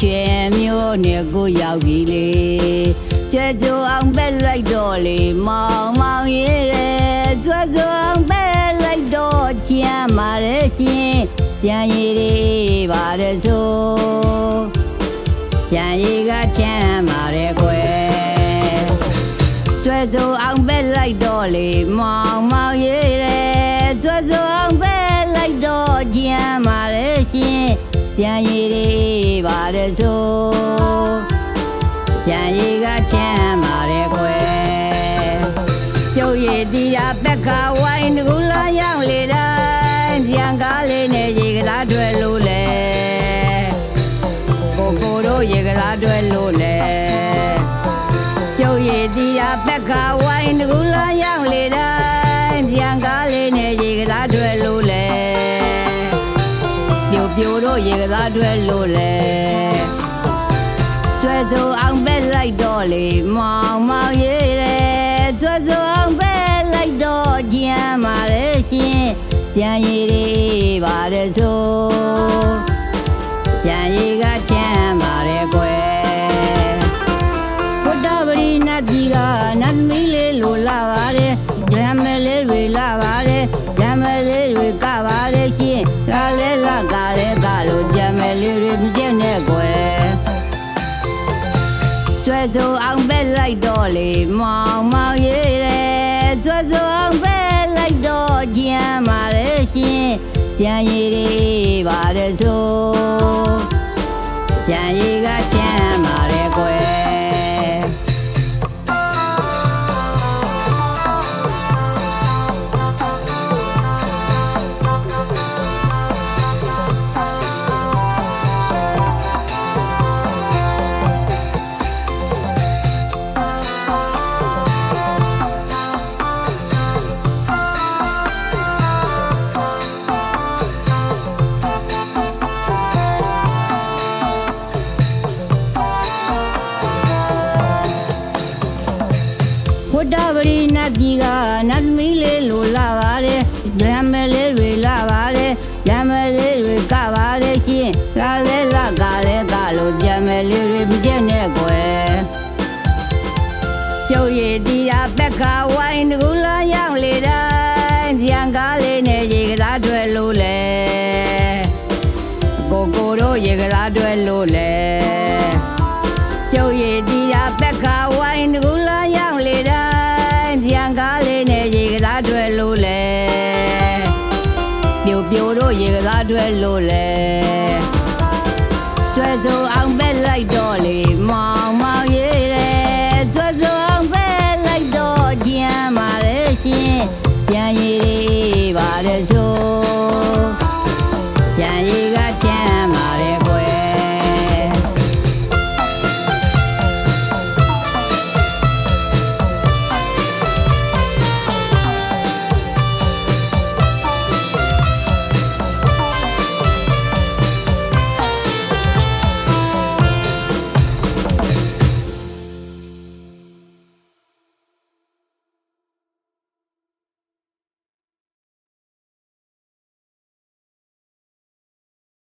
ရွှင်မျိုးနဲ့ကိုရောက်ပြီလေကျွဲကြိုအောင်ပဲလိုက်တော့လေမောင်မောင်ရေးတယ်ကျွဲကြိုအောင်ပဲလိုက်တော့ချမ်းမာရဲ့ချင်းပြန်ရည်လေးပါတဲ့ဆိုပြန်ရည်ကချမ်းမာတဲ့ကွယ်ကျွဲစုံအောင်ပဲလိုက်တော့လေမောင်မောင်ရေးတယ်ကျွဲစုံအောင်ပဲလိုက်တော့ကြမ်းပါလေရှင် ပြန်ရည်လေးပါတယ်ဆိုပြန်ရည်ကချမ်းပါတယ်ကွယ်ကျုပ်ရည်တရားဘက်ကဝိုင်းတကူလာရောက်လေတိုင်းပြန်ကားလေးနဲ့ရေကလားတွေ့လို့လေကိုကိုတို့ရေကလားတွေ့လို့လေကျုပ်ရည်တရားဘက်ကဝိုင်းတ ပြိုပြိုတို့ရေကစားတွဲလို့လေကျွဲစုံအောင်ပဲလိုက်တော့လေမောင်မောင်ရေးတယ်ကျွဲစုံအောင်ပဲလိုက်တော့ကြမ်းပါလေရှင်ပြန်ရည်လေးပါတယ်ဆို ကျွဲစုံအောင်ပဲလိုက်တော့လေမောင်မောင်ရေးတယ်ကျွဲစုံအောင်ပဲလိုက်တော့ကြမ်းပါလေချင်းပြန်ရည်လေးပါတယ်ဆိုပြန်ရ ပရိနတ်ကြီးကနတ်သမီးလေးလိုလာပါတယ်ဓမ္မလေးတွေလာပါတယ်ဓမ္မလေးတွေကပါတယ်ချင်းကားလေးလာကားလေးကလို့ဓမ္မလေးတွေမကျက်နဲ့ကွယ်ကျုပ်ရည်တရားဘက်ကဝိုင်းတကူလာရောက်လေတိုင်းကြံကားလေးနဲ့ရေကစားတွဲလို့လေကိုကိုတို့ရေကစားတွဲလို့လေကျုပ်ရည်တရားဘက်ကဝိုင်းတကူလာရောက် ရေကစားတွဲလို့လေ